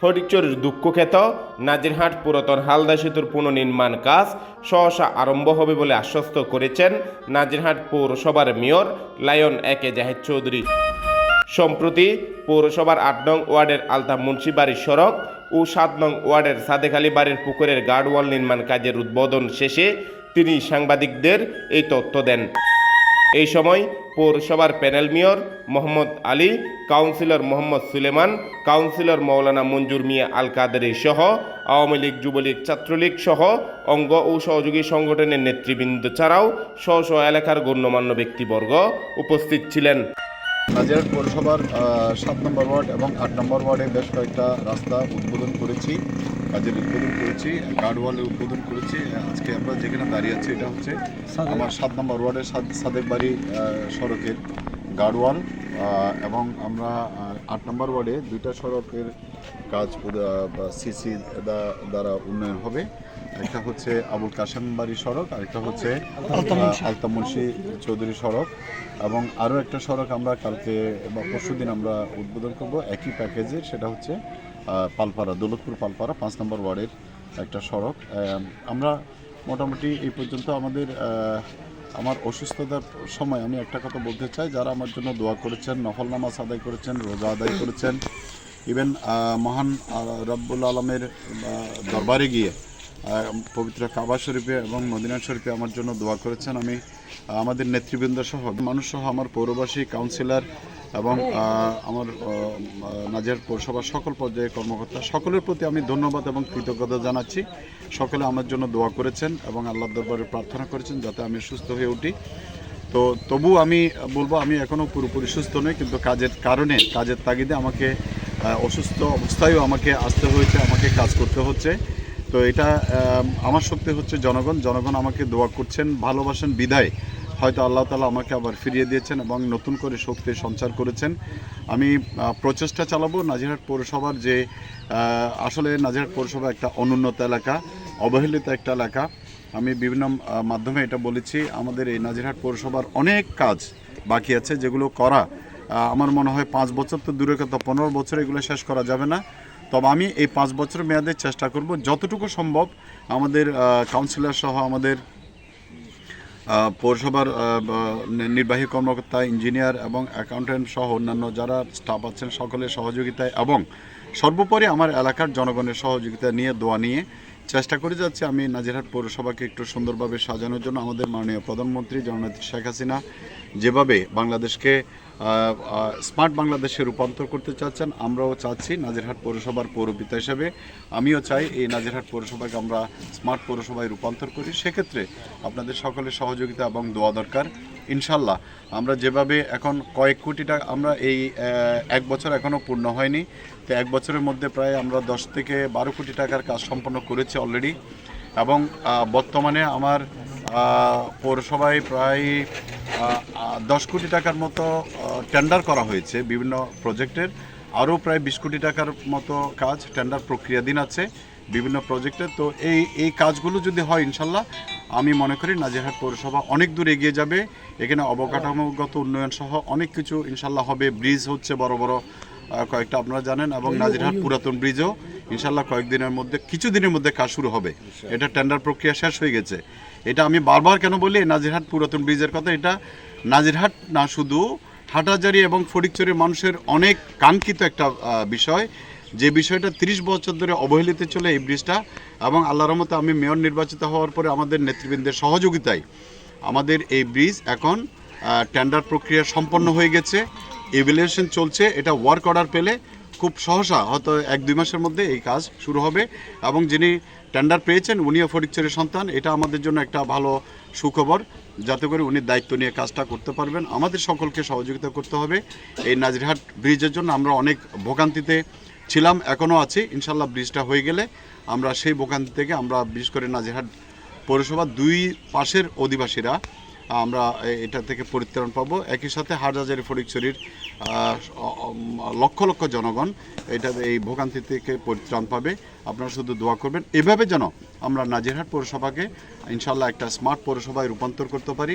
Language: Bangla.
ফটিকচুরির দুঃখখ্যাত নাজিরহাট পুরাতন হালদা সেতুর পুনর্নির্মাণ কাজ সহসা আরম্ভ হবে বলে আশ্বস্ত করেছেন নাজিরহাট পৌরসভার মেয়র লায়ন একে জাহেদ চৌধুরী। সম্প্রতি পৌরসভার আট নং ওয়ার্ডের আলতা মুন্সিবাড়ির সড়ক ও সাত নং ওয়ার্ডের সাদেখালি বাড়ির পুকুরের গার্ডওয়াল নির্মাণ কাজের উদ্বোধন শেষে তিনি সাংবাদিকদের এই তথ্য দেন। এই সময় পৌরসভার panel mayor Mohammad Ali, councillor Mohammad Sulaiman, councillor Maulana Manzur Mia Al Qaderi সহ আওয়ামী লীগ, যুবলীগ, ছাত্রলীগ সহ অঙ্গ ও সহযোগী সংগঠনের নেতৃবৃন্দ ছাড়াও স্ব স্ব এলাকার গণ্যমান্য ব্যক্তিবর্গ উপস্থিত ছিলেন। নাজিরহাট পৌরসভার সাত নম্বর ওয়ার্ড এবং আট নম্বর ওয়ার্ডে বেশ কয়েকটা রাস্তা উদ্বোধন করেছি। কাজের উদ্বোধন করেছি গার্ড ওয়ালে উদ্বোধন করেছি। আজকে আমরা যেখানে দাঁড়িয়ে আছি এটা হচ্ছে আমার সাত নম্বর ওয়ার্ডের সাদ- সাদেক বাড়ি সড়কের গার্ডওয়াল আহ, এবং আমরা আট নম্বর ওয়ার্ডে দুইটা সড়কের কাজ সিসি দ্বারা উন্নয়ন হবে। একটা হচ্ছে আবুল কাশেম বাড়ি সড়ক আরেকটা হচ্ছে আলতা মুন্সি। চৌধুরী সড়ক। এবং আরও একটা সড়ক আমরা কালকে বা পরশু দিন আমরা উদ্বোধন করব। একই প্যাকেজের সেটা হচ্ছে পালপাড়া, দৌলতপুর পালপাড়া, পাঁচ নম্বর ওয়ার্ডের একটা সড়ক। আমরা মোটামুটি এই পর্যন্ত আমাদের আমার অসুস্থতার সময় আমি একটা কথা বলতে চাই। যারা আমার জন্য দোয়া করেছেন, নফল নামাজ আদায় করেছেন, রোজা আদায় করেছেন, ইভেন মহান রব্বুল আলমের দরবারে গিয়ে পবিত্র কাবা শরীফে এবং মদিনা শরীফে আমার জন্য দোয়া করেছেন। আমি আমাদের নেতৃবৃন্দ সহ, মানুষ সহ, আমার পৌরবাসী, কাউন্সিলর এবং আমার আহ, নাজিয়ার পৌরসভার সকল পর্যায়ের কর্মকর্তা সকলের প্রতি আমি ধন্যবাদ এবং কৃতজ্ঞতা জানাচ্ছি। সকলে আমার জন্য দোয়া করেছেন এবং আল্লাহ দরবারে প্রার্থনা করেছেন যাতে আমি সুস্থ হয়ে উঠি। তো তবু আমি বলব আমি এখনও পুরোপুরি সুস্থ নই কিন্তু কাজের কারণে কাজের তাগিদে আমাকে অসুস্থ অবস্থায়ও আমাকে আসতে হয়েছে আমাকে কাজ করতে হচ্ছে। তো এটা আমার শক্তি হচ্ছে জনগণ। জনগণ আমাকে দোয়া করছেন ভালোবাসেন বিদায় হয়তো আল্লাহ তালা আমাকে আবার ফিরিয়ে দিয়েছেন এবং নতুন করে শক্তি সঞ্চার করেছেন। আমি প্রচেষ্টা চালাবো নাজিরহাট পৌরসভার যে আসলে নাজিরহাট পৌরসভা একটা অনুন্নত এলাকা, অবহেলিত একটা এলাকা। আমি বিভিন্ন মাধ্যমে এটা বলেছি, আমাদের এই নাজিরহাট পৌরসভার অনেক কাজ বাকি আছে যেগুলো করা। আমার মনে হয় পাঁচ বছর তো দূরে কথা, পনেরো বছর এগুলো শেষ করা যাবে না। তবে আমি এই পাঁচ বছর মেয়াদে চেষ্টা করব, যতটুকু সম্ভব আমাদের কাউন্সিলর সহ আমাদের পৌরসভার নির্বাহী কর্মকর্তা, ইঞ্জিনিয়ার এবং অ্যাকাউন্ট্যান্ট সহ অন্যান্য যারা স্টাফ আছেন সকলের সহযোগিতায় এবং সর্বোপরি আমার এলাকার জনগণের সহযোগিতা নিয়ে, দোয়া নিয়ে চেষ্টা করে যাচ্ছি আমি নাজিরহাট পৌরসভাকে একটু সুন্দরভাবে সাজানোর জন্য। আমাদের মাননীয় প্রধানমন্ত্রী জননেত্রী শেখ হাসিনা যেভাবে বাংলাদেশকে স্মার্ট বাংলাদেশে রূপান্তর করতে চাচ্ছেন, আমরাও চাচ্ছি নাজিরহাট পৌরসভার পৌরপিতা হিসেবে। আমিও চাই এই নাজিরহাট পৌরসভাকে আমরা স্মার্ট পৌরসভায় রূপান্তর করি। সেক্ষেত্রে আপনাদের সকলের সহযোগিতা এবং দোয়া দরকার, ইনশাল্লাহ। আমরা যেভাবে এখন কয়েক কোটি টাকা আমরা এই এক বছর এখনও পূর্ণ হয়নি। তো এক বছরের মধ্যে প্রায় আমরা দশ থেকে বারো কোটি টাকার কাজ সম্পন্ন করেছি অলরেডি। এবং বর্তমানে আমার পৌরসভায় প্রায় দশ কোটি টাকার মতো টেন্ডার করা হয়েছে বিভিন্ন প্রজেক্টের আরও প্রায় বিশ কোটি টাকার মতো কাজ টেন্ডার প্রক্রিয়াধীন আছে বিভিন্ন প্রজেক্টে তো এই এই কাজগুলো যদি হয় ইনশাল্লাহ, আমি মনে করি নাজিরহাট পৌরসভা অনেক দূর এগিয়ে যাবে। এখানে অবকাঠামোগত উন্নয়ন সহ অনেক কিছু ইনশাল্লাহ হবে। ব্রিজ হচ্ছে বড় বড় কয়েকটা আপনারা জানেন, এবং নাজিরহাট পুরাতন ব্রিজও ইনশাল্লাহ কয়েকদিনের মধ্যে কিছু দিনের মধ্যে কাজ শুরু হবে। এটা টেন্ডার প্রক্রিয়া শেষ হয়ে গেছে। এটা আমি বারবার কেন বলি নাজিরহাট পুরাতন ব্রিজের কথা, এটা নাজিরহাট না শুধু হাটাজারি এবং ফটিকচুরির মানুষের অনেক কাঙ্ক্ষিত একটা বিষয়। যে বিষয়টা তিরিশ বছর ধরে অবহেলিত চলে এই ব্রিজটা, এবং আল্লাহর রহমতে আমি মেয়র নির্বাচিত হওয়ার পরে আমাদের নেতৃবৃন্দের সহযোগিতায় আমাদের এই ব্রিজ এখন টেন্ডার প্রক্রিয়া সম্পন্ন হয়ে গেছে। এভ্যালুয়েশন চলছে, এটা ওয়ার্ক অর্ডার পেলে খুব সহসা, হয়তো এক দুই মাসের মধ্যে এই কাজ শুরু হবে। এবং যিনি টেন্ডার পেয়েছেন, উনিও ফটিকচুরির সন্তান, এটা আমাদের জন্য একটা ভালো সুখবর, যাতে করে উনি দায়িত্ব নিয়ে কাজটা করতে পারবেন। আমাদের সকলকে সহযোগিতা করতে হবে। এই নাজিরহাট ব্রিজের জন্য আমরা অনেক ভোগান্তিতে ছিলাম, এখনও আছি। ইনশাল্লাহ ব্রিজটা হয়ে গেলে আমরা সেই ভোগান্তি থেকে আমরা বিশেষ করে নাজিরহাট পৌরসভার দুই পাশের অধিবাসীরা আমরা এটা থেকে পরিত্রাণ পাব। একই সাথে হাটহাজারি ফটিকছড়ির লক্ষ লক্ষ জনগণ এটা এই ভোগান্তি থেকে পরিত্রাণ পাবে। আপনারা শুধু দোয়া করবেন। এভাবে যেন আমরা নাজিরহাট পৌরসভাকে ইনশাল্লাহ একটা স্মার্ট পৌরসভায় রূপান্তর করতে পারি।